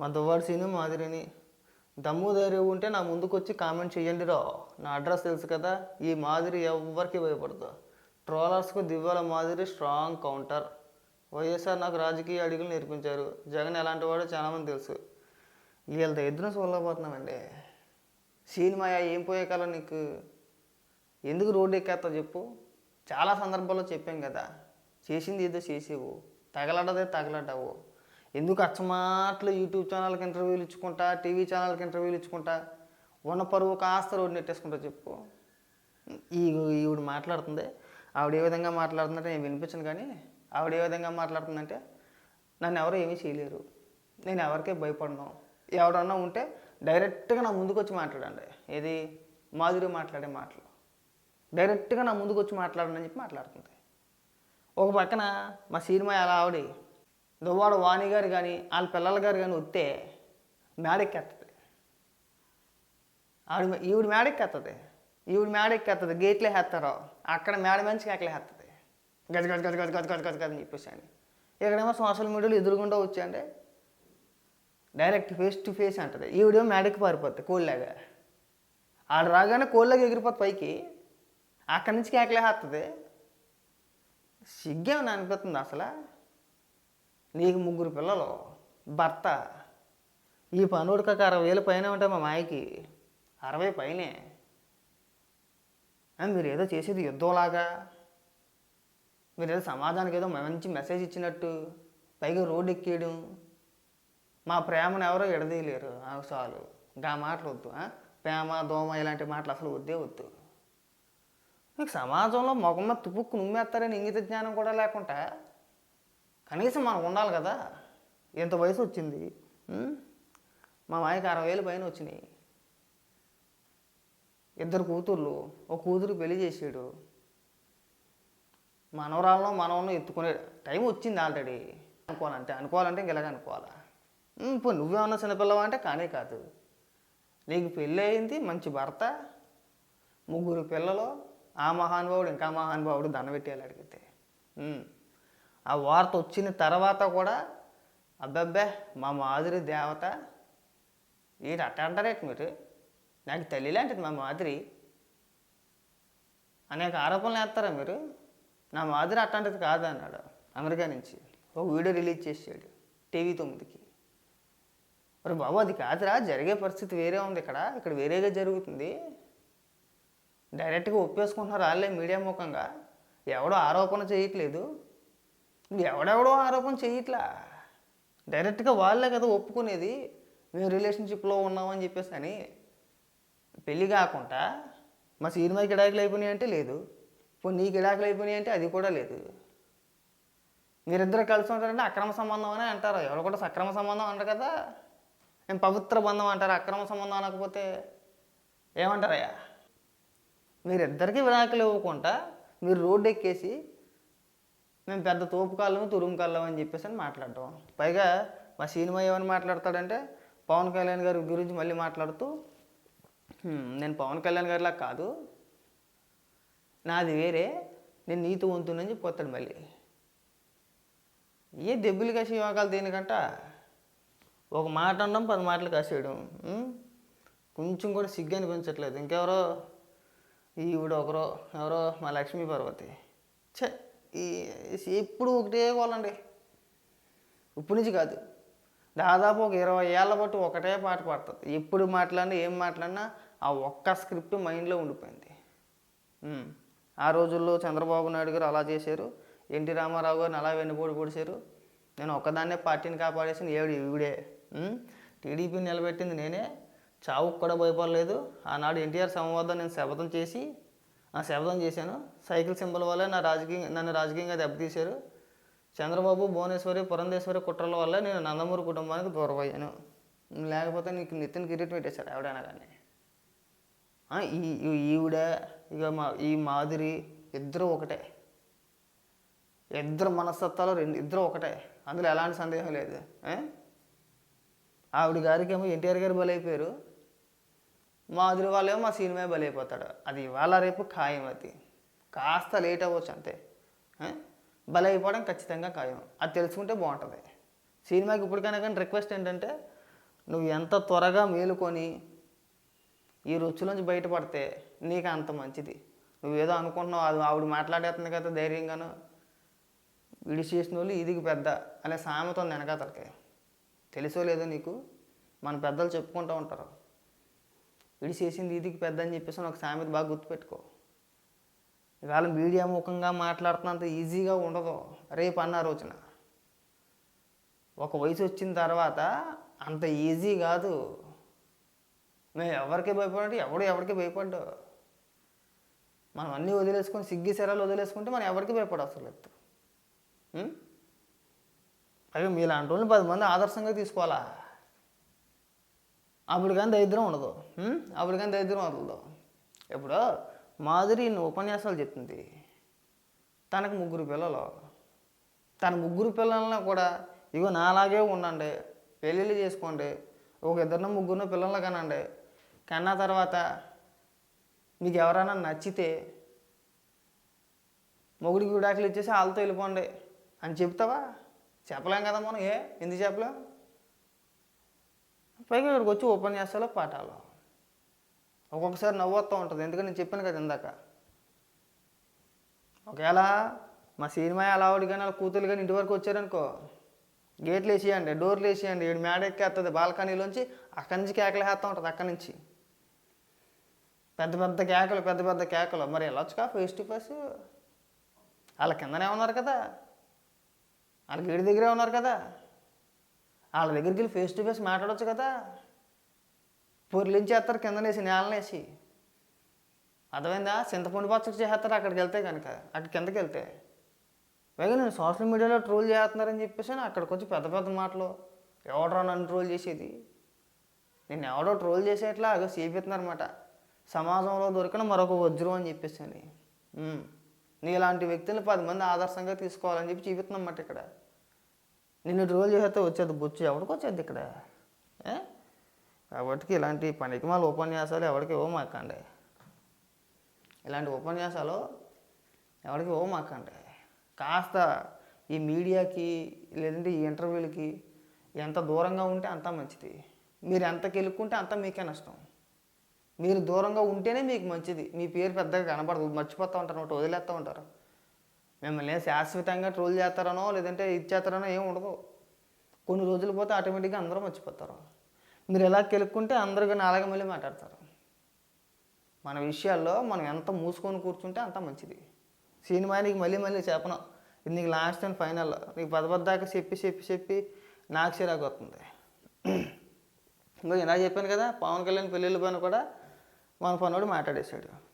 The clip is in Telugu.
మా దువ్వాడు మాదిరిని. దమ్ము ధైర్యం ఉంటే నా ముందుకు వచ్చి కామెంట్ చేయండి రా నా అడ్రస్ తెలుసు కదా ఈ మాదిరి ఎవ్వరికి భయపడదు. ట్రోలర్స్కు దివ్యాల మాదిరి స్ట్రాంగ్ కౌంటర్. వైఎస్ఆర్ నాకు రాజకీయ అడుగులు నేర్పించారు. జగన్ ఎలాంటి వాడో చాలామంది తెలుసు. వీళ్ళతో ఎదురు చూడలేకపోతున్నామండి సినిమా ఏం పోయే కాలం నీకు? ఎందుకు రోడ్డు ఎక్కేస్తావు చెప్పు. చాలా సందర్భాల్లో చెప్పాం కదా. చేసింది ఏదో చేసేవు. తగలడదే తగలడ్డావు ఎందుకు అచ్చమాట్లు యూట్యూబ్ ఛానల్కి ఇంటర్వ్యూలు ఇచ్చుకుంటా టీవీ ఛానల్కి ఇంటర్వ్యూలు ఇచ్చుకుంటా? ఉన్న పరువు కాస్త రోడ్డు నెట్టేసుకుంటా చెప్పు. ఈ ఈవిడ మాట్లాడుతుంది. ఆవిడ ఏ విధంగా మాట్లాడుతుందంటే నేను వినిపించను కానీ ఆవిడ ఏ విధంగా మాట్లాడుతుందంటే నన్ను ఎవరు ఏమీ చేయలేరు. నేను ఎవరికే భయపడను. ఎవడన్నా ఉంటే డైరెక్ట్గా నా ముందుకు వచ్చి మాట్లాడండి. ఏది? మాధురి మాట్లాడే మాటలు. డైరెక్ట్గా నా ముందుకు వచ్చి అని చెప్పి మాట్లాడుతుంది. ఒక పక్కన మా సినిమా ఎలా ఆవిడ దువ్వాడు వాణి గారు కానీ వాళ్ళ పిల్లల గారు కానీ వస్తే మేడెక్కేస్తుంది ఆవిడ ఈవిడ మేడెక్కేస్తుంది ఈవిడ మేడెక్కేస్తుంది గేట్లే వేస్తారు అక్కడ మేడ మంచి ఎక్కలే వేస్తుంది గజ గజ గజ గజ గజ గజ గజ గజ అని చెప్పేసాను ఇక్కడేమో సోషల్ మీడియాలో ఎదురుగుండా వచ్చాయంటే డైరెక్ట్ ఫేస్ టు ఫేస్ అంటది. ఈవిడేమో మేడకి పారిపోద్ది కోళ్ళగా ఆడ రాగానే కోళ్ళగా ఎగిరిపోతుంది పైకి. అక్కడి నుంచి కేకలేస్తుంది సిగ్గేమని అనిపిస్తుంది అసలు. నీకు ముగ్గురు పిల్లలు భర్త. ఈ పనుడికి కాక అరవై వేలు పైన ఉంటాయి మా మాయకి అరవై పైనే. మీరు ఏదో చేసేది యుద్ధంలాగా. మీరు ఏదో సమాజానికి ఏదో మంచి మెసేజ్ ఇచ్చినట్టు పైగా రోడ్డు ఎక్కేయడం. మా ప్రేమను ఎవరో ఎడదీయలేరు. ఆ చాలు. గా మాటలు వద్దు. ప్రేమ దోమ ఇలాంటి మాటలు అసలు వద్దే వద్దు. మీకు సమాజంలో మొగమ్మ తుపుక్కు నుమ్మేస్తారని ఇంగిత జ్ఞానం కూడా లేకుండా కనీసం మనం ఉండాలి కదా. ఎంత వయసు వచ్చింది? మా మాయకి అరవై వేలు పైన వచ్చినాయి. ఇద్దరు కూతుర్లు ఒక కూతురు పెళ్ళి చేసాడు. మనవరాలను మనవను ఎత్తుకునే టైం వచ్చింది ఆల్రెడీ. అనుకోవాలంటే అనుకోవాలంటే ఇంక ఇలాగ అనుకోవాలా? ఇప్పుడు నువ్వేమన్నా చిన్నపిల్లవా అంటే కానే కాదు. నీకు పెళ్ళి అయింది మంచి భర్త ముగ్గురు పిల్లలు ఆ మహానుభావుడు ఇంకా మహానుభావుడు దండ పెట్టేయాలి అడిగితే. ఆ వార్త వచ్చిన తర్వాత కూడా అబ్బబ్బే మా మాధురి దేవత ఏంటి అట్ట అంటారేంటి మీరు? నాకు తల్లి లాంటిది మా మాదిరి. అనేక ఆరోపణలు వేస్తారా మీరు? నా మాదిరి అట్లాంటిది కాదు అన్నాడు అమెరికా నుంచి. ఒక వీడియో రిలీజ్ చేసాడు టీవీ తొమ్మిదికి. మరి బాబు అది కాదురా జరిగే పరిస్థితి వేరే ఉంది ఇక్కడ ఇక్కడ వేరేగా జరుగుతుంది. డైరెక్ట్గా ఒప్పేసుకుంటున్నారు వాళ్ళే మీడియా ముఖంగా. ఎవడో ఆరోపణ చేయట్లేదు. ఎవడెవడో ఆరోపణ చేయట్లా. డైరెక్ట్గా వాళ్ళే కదా ఒప్పుకునేది. మేము రిలేషన్షిప్లో ఉన్నామని చెప్పేసి అని. పెళ్ళి కాకుండా మా సినిమా గిడాకులు అయిపోయినాయి అంటే లేదు. ఇప్పుడు నీ గిడాకులు అయిపోయినాయి అంటే అది కూడా లేదు. మీరిద్దరు కలిసి ఉంటారంటే అక్రమ సంబంధం అని అంటారు. ఎవరు కూడా సక్రమ సంబంధం అంటారు కదా. మేము పవిత్ర బంధం అంటారు. అక్రమ సంబంధం అనకపోతే ఏమంటారయ్యా? మీరిద్దరికీ విడాకులు ఇవ్వకుండా మీరు రోడ్డు ఎక్కేసి మేము పెద్ద తోపు కాళ్ళము తురుము కళ్ళము అని చెప్పేసి అని మాట్లాడటం. పైగా మా సినిమా ఏమని మాట్లాడతాడంటే పవన్ కళ్యాణ్ గారి గురించి మళ్ళీ మాట్లాడుతూ నేను పవన్ కళ్యాణ్ గారిలా కాదు. నాది వేరే. నేను నీతో వంతునని చెప్పొస్తాడు మళ్ళీ. ఏ దెబ్బలు కాసి యోగాలు దేనికంట? ఒక మాట అనడం పది మాటలు కాసేయడం. కొంచెం కూడా సిగ్గు అనిపించట్లేదు. ఇంకెవరో? ఈవిడ ఒకరో ఎవరో? మా లక్ష్మీ పార్వతి. చే ఈ ఎప్పుడు ఒకటే వాళ్ళండి ఇప్పుడు నుంచి కాదు. దాదాపు ఒక ఇరవై ఏళ్ళ బట్టి ఒకటే పాట పాడుతుంది. ఎప్పుడు మాట్లాడినా ఏం మాట్లాడినా ఆ ఒక్క స్క్రిప్ట్ మైండ్లో ఉండిపోయింది. ఆ రోజుల్లో చంద్రబాబు నాయుడు గారు అలా చేశారు. ఎన్టీ రామారావు గారిని అలా వెన్నుపోటు పొడిచారు. నేను ఒక్కదాన్నే పార్టీని కాపాడేసిన ఏడు ఈవిడే. టీడీపీ టీడీపీని నిలబెట్టింది నేనే. చావుకు కూడా భయపడలేదు. ఆనాడు ఎన్టీఆర్ సంవాదం నేను శపథం చేసి ఆ శబ్దం చేశాను. సైకిల్ సింబల్ వల్ల నా రాజకీయ నన్ను రాజకీయంగా దెబ్బతీశారు. చంద్రబాబు భువనేశ్వరి పురంధేశ్వరి కుట్రల వల్ల నేను నందమూరి కుటుంబానికి దూరం అయ్యాను లేకపోతే నీకు నితిన్ కిరీట్ పెట్టేశారు ఎవడైనా కానీ ఈ ఈవిడ ఇక మా ఈ మాదిరి ఇద్దరు ఒకటే. ఇద్దరు మనస్తత్వాలు రెండు ఇద్దరు ఒకటే. అందులో ఎలాంటి సందేహం లేదు. ఆవిడ గారికి ఏమో ఎన్టీఆర్ గారు బలైపోయారు. మాధురి వాళ్ళేమో మా సినిమా బలైపోతాడు. అది ఇవాళ రేపు ఖాయం అది. కాస్త లేట్ అవ్వచ్చు అంతే. బలైపోవడం ఖచ్చితంగా ఖాయం. అది తెలుసుకుంటే బాగుంటుంది. సినిమాకి ఇప్పటికైనా కానీ రిక్వెస్ట్ ఏంటంటే నువ్వు ఎంత త్వరగా మేలుకొని ఈ రుచులోంచి బయటపడితే నీకు అంత మంచిది. నువ్వేదో అనుకుంటున్నావు అది ఆవిడ మాట్లాడేస్తుంది కదా ధైర్యంగాను. విడి చేసిన వాళ్ళు ఇదికి పెద్ద అనే సామెత ఉంది వెనకాతలకి. తెలుసో లేదో నీకు? మన పెద్దలు చెప్పుకుంటూ ఉంటారు. వీడి చేసింది ఇదికి పెద్ద అని చెప్పేసి ఒక సామెత బాగా గుర్తుపెట్టుకో. ఇవాళ మీడియా ముఖంగా మాట్లాడుతున్నంత ఈజీగా ఉండదు. రేపు అన్న రోజున ఒక వయసు వచ్చిన తర్వాత అంత ఈజీ కాదు. మేము ఎవరికి భయపడంటే ఎవడు ఎవరికి భయపడ్డు మనం అన్నీ వదిలేసుకొని సిగ్గి సెరాలు వదిలేసుకుంటే మనం ఎవరికి భయపడవసరం లేదు మీలాంటి వాళ్ళని పది మంది ఆదర్శంగా తీసుకోవాలా? అప్పుడు కానీ దరిద్రం ఉండదు. అప్పుడు కానీ దరిద్రం వదలదు ఇప్పుడు మాధురి ఇన్ని ఉపన్యాసాలు చెప్తుంది తనకు ముగ్గురు పిల్లలు. తన ముగ్గురు పిల్లలను కూడా ఇగో నాలాగే ఉండండి. పెళ్ళిళ్ళు చేసుకోండి. ఒక ఇద్దరిన ముగ్గురునో పిల్లలు కనండి. కన్నా తర్వాత మీకు ఎవరైనా నచ్చితే మొగుడికి విడాకులు ఇచ్చేసి వాళ్ళతో వెళ్ళిపోండి. అని చెప్తావా? చెప్పలేం కదా మనం ఏ? ఎందుకు చెప్పలేం? పైగా ఇక్కడికి వచ్చి ఉపన్యాసాలు పాఠాలు. ఒక్కొక్కసారి నవ్వుతూ ఉంటుంది. ఎందుకంటే నేను చెప్పాను కదా ఇందాక. ఒకవేళ మా సినిమా అలా ఆవిడ కానీ వాళ్ళ కూతురు కానీ ఇంటి వరకు వచ్చారనుకో గేట్లు వేసేయండి డోర్లు వేసేయండి ఈడు మేడ ఎక్కేస్తుంది బాల్కనీలోంచి అక్కడి నుంచి కేకలు వేస్తూ ఉంటుంది అక్కడి నుంచి. పెద్ద పెద్ద కేకలు పెద్ద పెద్ద కేకలు. మరి వెళ్ళొచ్చుగా ఫేస్ టు ఫేస్ వాళ్ళ కిందనే ఉన్నారు కదా. వాళ్ళ గేడి దగ్గరే ఉన్నారు కదా. వాళ్ళ దగ్గరికి వెళ్ళి ఫేస్ టు ఫేస్ మాట్లాడొచ్చు కదా. పొర్లించేస్తారు కిందనేసి నేలనేసి. అర్థమైందా? చింతపండు పచ్చడి చేస్తారు అక్కడికి వెళ్తే కనుక అక్కడ కిందకి వెళ్తే. పైగా నేను సోషల్ మీడియాలో ట్రోల్ చేస్తున్నారని చెప్పేసి అక్కడికి వచ్చి పెద్ద పెద్ద మాటలు. ఎవడరా నన్ను ట్రోల్ చేసేది? నేను ఎవడో ట్రోల్ చేసేట్లా అదో చేపిస్తున్నారన్నమాట సమాజంలో దొరికిన మరొక వజ్రం అని చెప్పేసి అని. నీలాంటి వ్యక్తులు పది మంది ఆదర్శంగా తీసుకోవాలని చెప్పి చూపిస్తున్నమాట ఇక్కడ. నిన్ను రోజు చేస్తే వచ్చేది బొచ్చు. ఎవరికి వచ్చేది ఇక్కడ? కాబట్టి ఇలాంటి పనికిమాల ఉపన్యాసాలు ఎవరికి ఇవ్వమాకండి? ఇలాంటి ఉపన్యాసాలు ఎవరికి ఇవ్వమాకండి? కాస్త ఈ మీడియాకి లేదంటే ఈ ఇంటర్వ్యూలకి ఎంత దూరంగా ఉంటే అంత మంచిది. మీరు ఎంత కెలుక్కుంటే అంత మీకే నష్టం. మీరు దూరంగా ఉంటేనే మీకు మంచిది. మీ పేరు పెద్దగా కనబడదు మర్చిపోతూ ఉంటారు ఒకటి వదిలేస్తూ ఉంటారు. మిమ్మల్ని శాశ్వతంగా ట్రోల్ చేస్తారనో లేదంటే ఇది చేస్తారనో ఏం ఉండదు. కొన్ని రోజులు పోతే ఆటోమేటిక్గా అందరూ మర్చిపోతారు. మీరు ఎలా కెలుక్కుంటే అందరూ కానీ మళ్ళీ మాట్లాడతారు. మన విషయాల్లో మనం ఎంత మూసుకొని కూర్చుంటే అంత మంచిది. సినిమా నీకు మళ్ళీ మళ్ళీ చెప్పను. ఇది నీకు లాస్ట్ అండ్ ఫైనల్. నీకు పదపద్దాకా చెప్పి చెప్పి చెప్పి నాకు చిరాకు వస్తుంది. ఇంకో ఇలా చెప్పాను కదా పవన్ కళ్యాణ్ పెళ్ళిళ్ళ పైన కూడా మన పనుడు మాట్లాడేశాడు.